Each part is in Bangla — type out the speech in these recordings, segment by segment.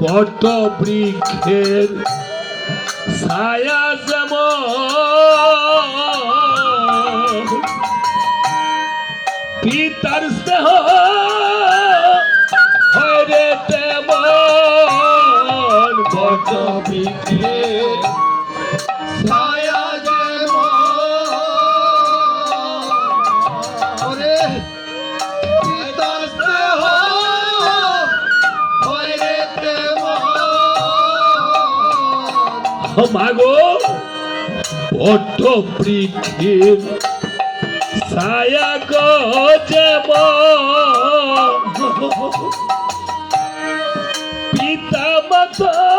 বট বৃক্ষের ছায়া যেমন। পিতার স্নেহ মাগো বড্ড পৃথিবীর ছায়া গো যেমন পিতা মাতা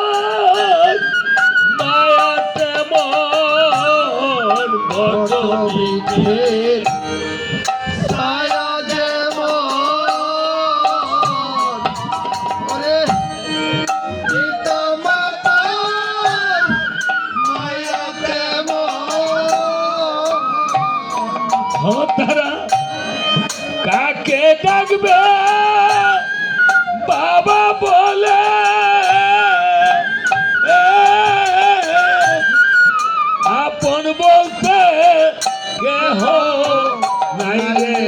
তেমন তারা কাকে ডাকবে? বাবা বলে আপন বলতে কেহ নাই রে।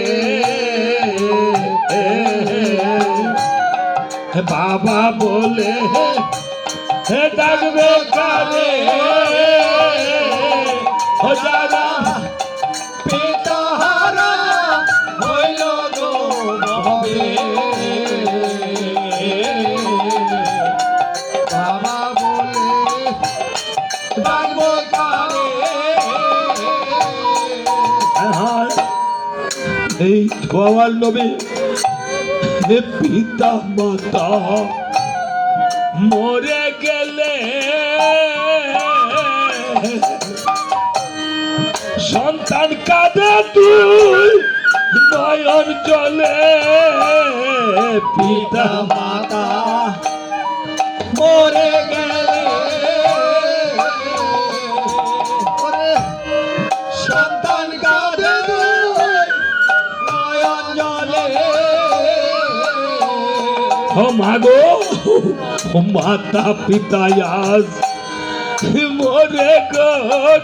বাবা বলে, হে ডাকবে কারে ও ছোয়াল নবী, হে পিতা মাতা, মরে গেলে সন্তান কাঁদে তুই, নয়ন জলে। পিতা মাতা, মরে গেলে মাগো মাতা পিতা আজ মরে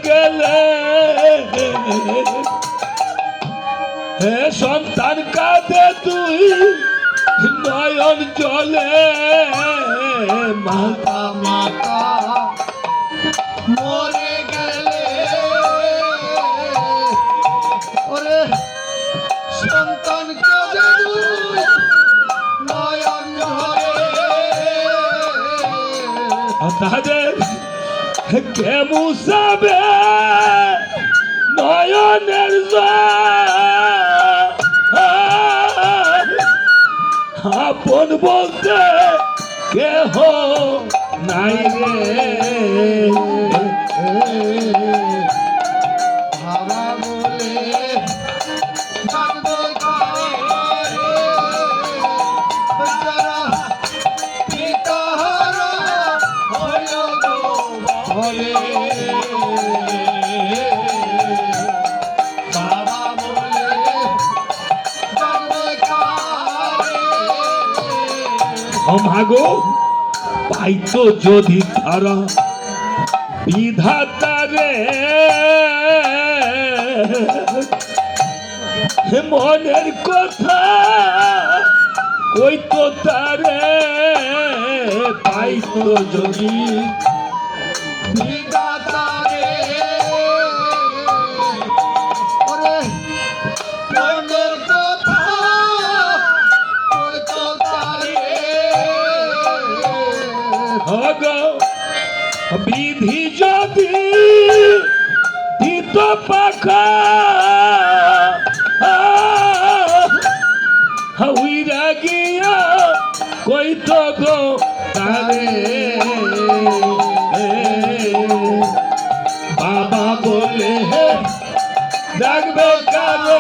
গেলে। হে সন্তান, কাঁদে তুই নয়ন জলে। মাতা মাতা, মরে তাদের কে মুসাবে নয়নের। আপন বলতে কেহ নাই রে অমাগো পাইতো যদি তারা বিধাতারে মনের কথা কইতো তারে পাইতো যদি হগ বিধি যদি দিত পাখা। উইরা গিয়া কই তো গো তারে। বাবা বলে ডাকবে কারে?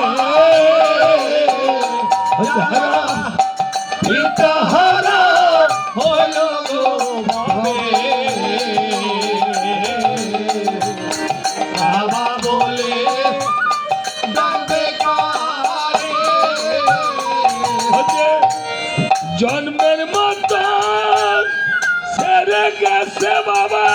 গেছে বাবা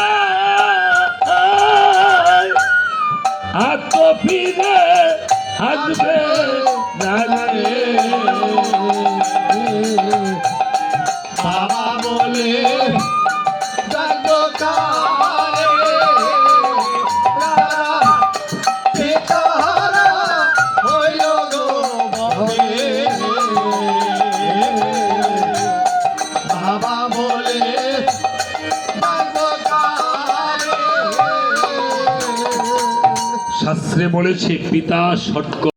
শাস্ত্রে বলেছে পিতা সৎক